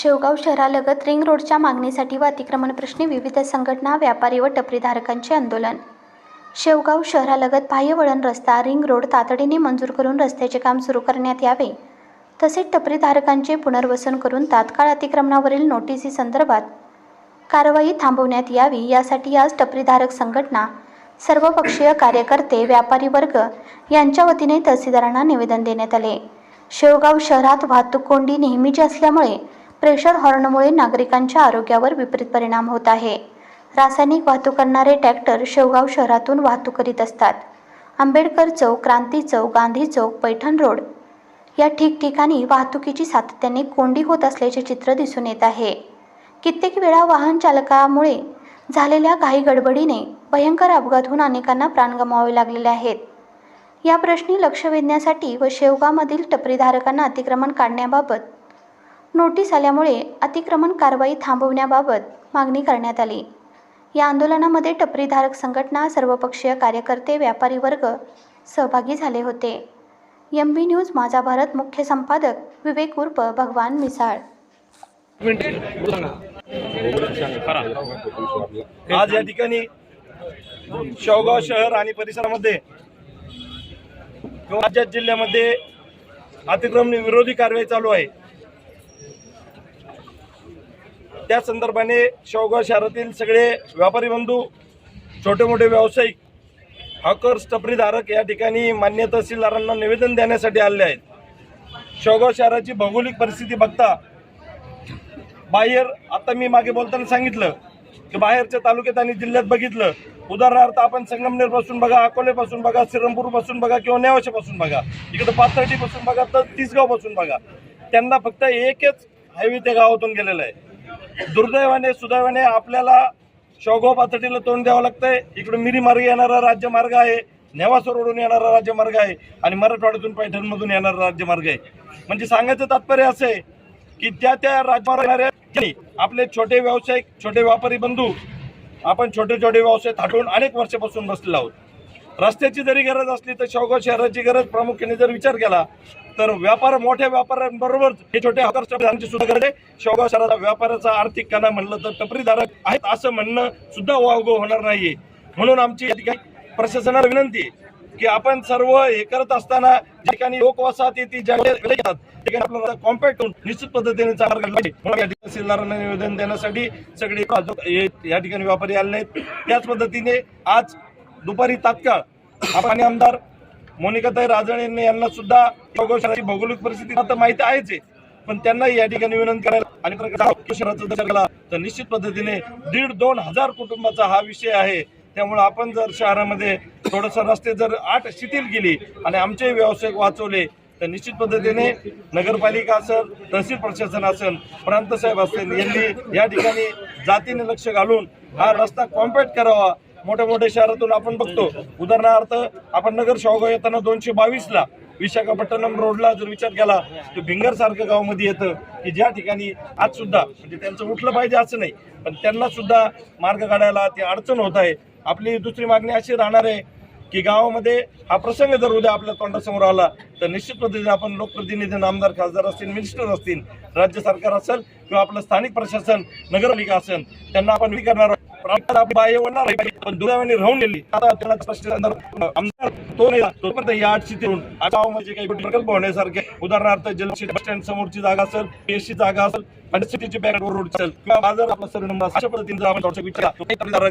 Shevgaon शहरालगत ring रोडच्या मागणीसाठी व अतिक्रमण प्रश्नी विविध संघटना व्यापारी व टपरीधारकांचे आंदोलन. शेवगाव शहरालगत बाह्य वळण रस्ता रिंग रोड तातडीने मंजूर करून रस्त्याचे काम सुरू करण्यात यावे. तसेच टपरीधारकांचे पुनर्वसन करून तात्काळ अतिक्रमणावरील नोटिसी संदर्भात कारवाई थांबवण्यात यावी यासाठी आज टपरीधारक संघटना सर्वपक्षीय कार्यकर्ते व्यापारी वर्ग यांच्या वतीने तहसीलदारांना निवेदन देण्यात आले. शेवगाव शहरात वाहतूक कोंडी नेहमीची असल्यामुळे प्रेशर हॉर्नमुळे नागरिकांच्या आरोग्यावर विपरीत परिणाम होत आहे. रासायनिक वाहतूक करणारे ट्रॅक्टर शेवगाव शहरातून वाहतूक करीत असतात. आंबेडकर चौक क्रांती चौक गांधी चौक पैठण रोड या ठिकठिकाणी वाहतुकीची सातत्याने कोंडी होत असल्याचे चित्र दिसून येत आहे. कित्येक वेळा वाहन चालकामुळे झालेल्या काही गडबडीने भयंकर अपघात होऊन अनेकांना प्राण गमावावे लागलेले आहेत. या प्रश्नी लक्ष वेधण्यासाठी व शेवगावमधील टपरीधारकांना अतिक्रमण काढण्याबाबत नोटीस आल्यामुळे अतिक्रमण कारवाई थांबवण्याबाबत मागणी करण्यात आली. या आंदोलनामध्ये टपरीधारक संघटना सर्वपक्षीय कार्यकर्ते व्यापारी वर्ग सहभागी झाले होते. एम बी न्यूज माझा भारत मुख्य संपादक विवेक उर्फ भगवान मिसाळ. आज या ठिकाणी शेवगाव शहर आणि परिसरामध्ये किंवा राज्यात जिल्ह्यामध्ये अतिक्रमण विरोधी कारवाई चालू आहे. त्या संदर्भाने शेवगाव शहरातील सगळे व्यापारी बंधू छोटे मोठे व्यावसायिक हॉकर्स टपरीधारक या ठिकाणी मान्य तहसीलदारांना निवेदन देण्यासाठी आले आहेत. शेवगाव शहराची भौगोलिक परिस्थिती बघता बाहेर आता मी मागे बोलताना सांगितलं की बाहेरच्या तालुक्यात आणि जिल्ह्यात बघितलं उदाहरणार्थ आपण संगमनेरपासून बघा अकोलेपासून बघा श्रीरामपूरपासून बघा किंवा नेवाशापासून बघा इकडं पाथर्डीपासून बघा तर तिसगावपासून बघा. त्यांना फक्त एकच हायवे त्या गावातून गेलेला आहे. दुर्दैवाने सुदैवाने आपल्याला शेवगाव पातळीला तोंड द्यावं लागतंय. इकडून मिरी मार्ग येणारा राज्यमार्ग आहे नेवासा रोडून येणारा राज्यमार्ग आहे आणि मराठवाड्यातून पैठणमधून येणारा राज्यमार्ग आहे. म्हणजे सांगायचं तात्पर्य असं आहे की त्या त्या राज्यावर आपले छोटे व्यावसायिक छोटे व्यापारी बंधू आपण छोटे छोटे व्यवसाय थाटून अनेक वर्षापासून बसलेलो आहोत. रस्त्याची जरी गरज असली तर शेवगाव शहराची गरज प्रामुख्याने जर विचार केला तर व्यापार मोठ्या व्यापाऱ्यांबरोबर हे छोटे हॉकर्सची सुद्धा गरज आहे शेवगाव शहराचा व्यापाराचा आर्थिक कणा म्हणलं तर टपरीधारक आहेत असं म्हणणं सुद्धा वावगं होणार नाहीये. म्हणून आमची या ठिकाणी प्रशासनाला विनंती आहे की आपण सर्व हे करत असताना ज्या ठिकाणी लोकवसाहत येते ज्या येतात ठिकाणी आपल्याला कॉम्पॅक्ट करून निश्चित पद्धतीने चालणार म्हणून या ठिकाणी तहसीलदारांना निवेदन देण्यासाठी सगळे या ठिकाणी व्यापारी आले नाहीत त्याच पद्धतीने आज दुपारी तात्काळ आपण आमदार मोनिकाताई राजणे यांना सुद्धा भौगोलिक परिस्थिती आता माहिती आहेच आहे. पण त्यांनाही या ठिकाणी विनंती करायला आणि प्रकारचा शहराचा जर केला तर निश्चित पद्धतीने दीड दोन हजार कुटुंबाचा हा विषय आहे. त्यामुळे आपण जर शहरामध्ये थोडंसं रस्ते जर आठ शिथिल केली आणि आमचे व्यावसायिक वाचवले तर निश्चित पद्धतीने नगरपालिका असेल तहसील प्रशासन असेल प्रांत साहेब असतील यांनी या ठिकाणी जातीने लक्ष घालून हा रस्ता कॉम्पॅक्ट करावा. मोठ्या मोठ्या शहरातून आपण बघतो. उदाहरणार्थ आपण नगर शेवगाव येताना दोनशे बावीसला विशाखापट्टणम रोडला जर विचार केला तर भिंगर सारखं गावामध्ये येतं की ज्या ठिकाणी आज सुद्धा म्हणजे त्यांचं उठलं पाहिजे असं नाही. पण त्यांना सुद्धा मार्ग काढायला ती अडचण होत आहे. आपली दुसरी मागणी अशी राहणार आहे की गावामध्ये हा प्रसंग जर उद्या आपल्या तोंडासमोर आला तर निश्चित पद्धतीने आपण लोकप्रतिनिधी आमदार खासदार असतील मिनिस्टर असतील राज्य सरकार असेल किंवा आपलं स्थानिक प्रशासन नगरपालिका असेल त्यांना आपण हे करणार पण दुर्दैवाने राहून गेली. आता त्याला आमदार तो नाही. तोपर्यंत या आठ शितीरून काही प्रकल्प होण्यासारखे. उदाहरणार्थ जलशी बस स्टँड समोरची जागा असेल पीएससी जागा असेल आणि सिटीची बॅग रोड असेल किंवा बाजार आपला सर्व नंबर अशा पद्धतीने आपण थोडंसं विचार